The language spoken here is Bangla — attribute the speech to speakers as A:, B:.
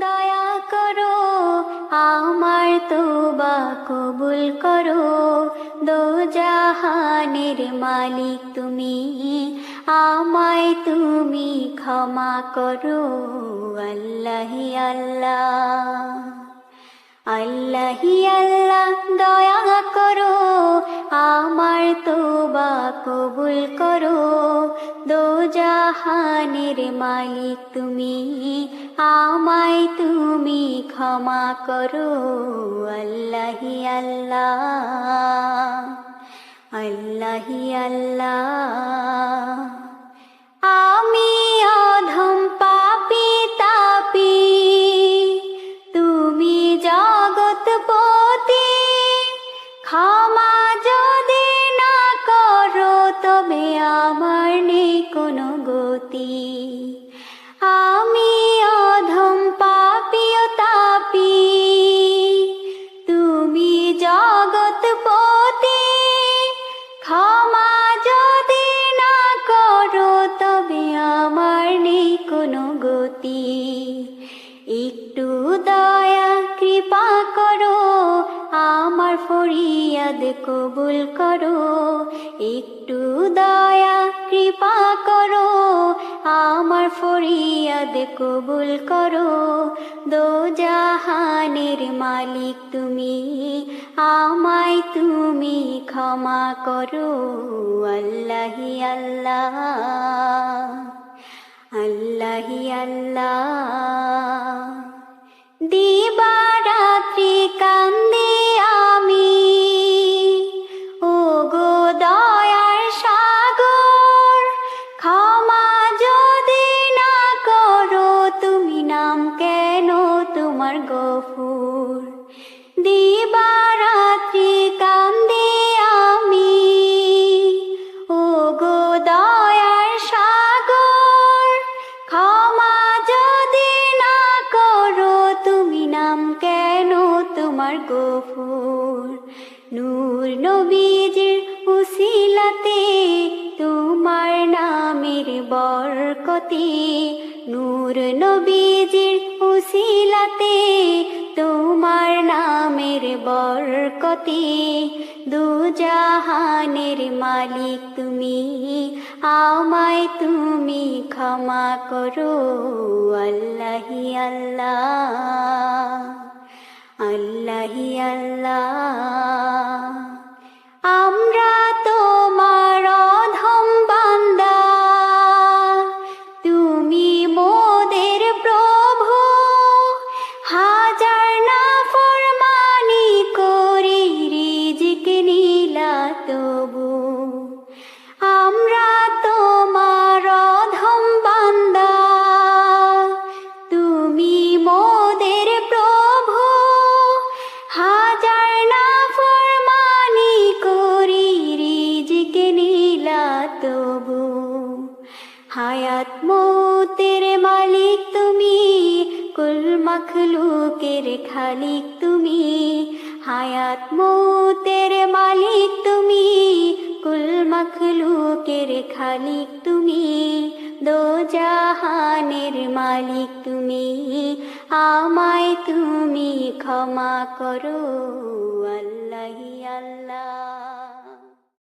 A: দয়া করো। আমার তোবা কবুল করো। দো জাহানের মালিক তুমি, আমায় তুমি ক্ষমা করো। আল্লাহি আল্লাহ আল্লাহি আল্লাহ, দয়া করো। আমার তোবা কবুল করো। জাহানের মালিক তুমি, আমায় তুমি ক্ষমা করো, আল্লাহি আল্লাহ আল্লাহি আল্লাহ। আমি অধম পাপি তাপি, তুমি জগৎপতি ক্ষমা গতি। একটু দয়া, কৃপা করো, আমার ফরিয়াদ কবুল করো। একটু দয়া, কৃপা করো, আমার ফরিয়াদ কবুল করো। দো জাহানের মালিক তুমি, আমায় তুমি ক্ষমা করো। আল্লাহি আল্লাহ। আল্লাহি আল্লাহ দিবারাত্রি তোমার গফুর। নূর নবীজির উসিলাতে তোমার নামের বরকতি, নূর নবীজির উসিলাতে তোমার নামের বরকতি, দু জাহানের মালিক তুমি, আমায় তুমি ক্ষমা করো, আল্লাহি আল্লাহ। আল্লাহি আল্লাহ তবু হায়াত মৌতের মালিক তুমি, কুল মখলুকের খালিক তুমি। হায়াত মৌতের মালিক তুমি, কুল মখলুকের খালিক তুমি। দো জাহানের মালিক তুমি, আমায় তুমি ক্ষমা করো। আল্লাহ আল্লাহ।